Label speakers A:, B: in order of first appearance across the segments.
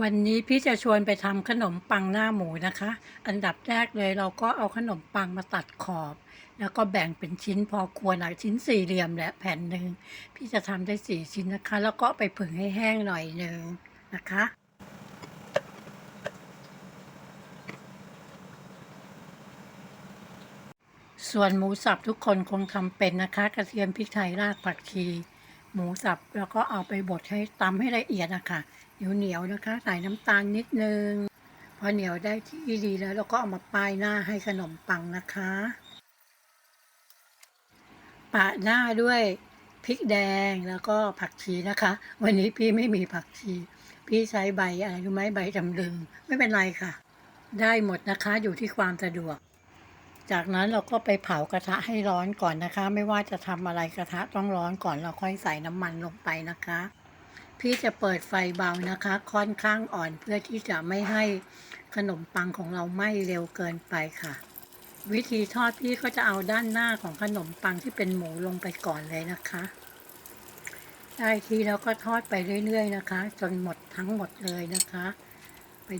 A: วันนี้พี่จะชวนไปทำขนมปังหน้าหมูนะคะ อันดับแรกเลยเราก็เอาขนมปังมาตัดขอบ แล้วก็แบ่งเป็นชิ้นพอควรหลายชิ้นสี่เหลี่ยมและแผ่นหนึ่งพี่จะทำได้สี่ชิ้นนะคะ แล้วก็ไปผึ่งให้แห้งหน่อยหนึ่งนะคะส่วนหมูสับทุกคนคงทำเป็นนะคะ กระเทียมพริกไทยรากผักชี หมูสับแล้วก็เอาไปบดให้ตำให้ละเอียดนะคะเหนียวเหนียวนะคะ ใส่น้ำตาลนิดนึง พอเหนียวได้ที่ดีแล้วเราก็เอามาป้ายหน้าให้ขนมปังนะคะปะหน้าด้วยพริกแดงแล้วก็ผักชีนะคะ วันนี้พี่ไม่มีผักชี พี่ใช้ใบอะไรรู้ไหมใบจำลึงไม่เป็นไรค่ะ ได้หมดนะคะอยู่ที่ความสะดวก จากนั้นเราก็ไปเผากระทะให้ร้อนก่อนนะคะ ไม่ว่าจะทำอะไรกระทะต้องร้อนก่อนเราค่อยใส่น้ำมันลงไปนะคะ พี่จะเปิดไฟเบานะคะ ค่อนข้างอ่อนเพื่อที่จะไม่ให้ขนมปังของเราไหม้เร็วเกินไปค่ะ วิธีทอดพี่ก็จะเอาด้านหน้าของขนมปังที่เป็นหมูลงไปก่อนเลยนะคะ ได้ทีแล้วก็ทอดไปเรื่อยๆนะคะ จนหมดทั้งหมดเลยนะคะ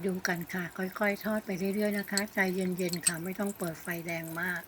A: ดูกันค่ะ ค่อยๆ ทอดไปเรื่อยๆนะคะ ใจเย็นๆค่ะ ไม่ต้องเปิดไฟแรงมาก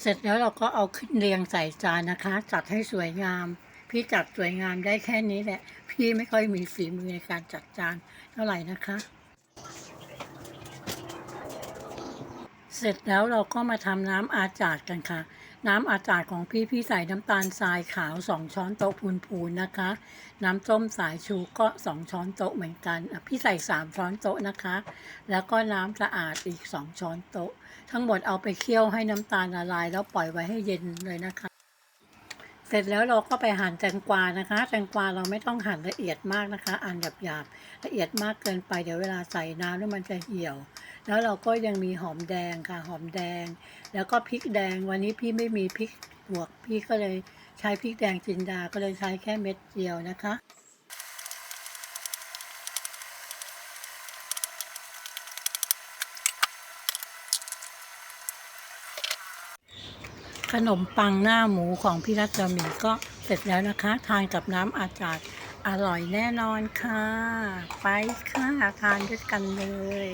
A: เสร็จแล้วเราก็เอาขึ้นเรียงใส่จานนะคะ จัดให้สวยงาม พี่จัดสวยงามได้แค่นี้แหละ พี่ไม่ค่อยมีฝีมือในการจัดจานเท่าไหร่นะคะ เสร็จแล้วเราก็มาทำน้ำอาจาดกันค่ะ น้ำอาจาดของพี่พี่ใส่น้ำตาลทรายขาว 2 ช้อนโต๊ะพูนๆนนะคะ น้ำส้มสายชูก็ 2 ช้อนโต๊ะเหมือนกัน พี่ใส่ 3 ช้อนโต๊ะนะคะ แล้วก็น้ำสะอาดอีก 2 ช้อนโต๊ะ ทั้งหมดเอาไปเคี่ยวให้น้ำตาลละลาย แล้วปล่อยไว้ให้เย็นเลยนะคะ เสร็จแล้วเราก็ไปหั่นแตงกวานะคะ แตงกวาเราไม่ต้องหั่นละเอียดมากนะคะ อันหยาบๆละเอียดมากเกินไปเดี๋ยวเวลาใส่น้ำแล้วมันจะเหี่ยว แล้วเราก็ยังมีหอมแดงค่ะหอมแดง แล้วก็พริกแดงวันนี้พี่ไม่มีพริกหวกพี่ก็เลยใช้พริกแดงจินดาก็เลยใช้แค่เม็ดเดียวนะคะ ขนมปังหน้าหมูของพี่รัศมีก็เสร็จแล้วนะคะ ทานกับน้ำอาจารย์อร่อยแน่นอนค่ะ ไปค่ะ ทานด้วยกันเลย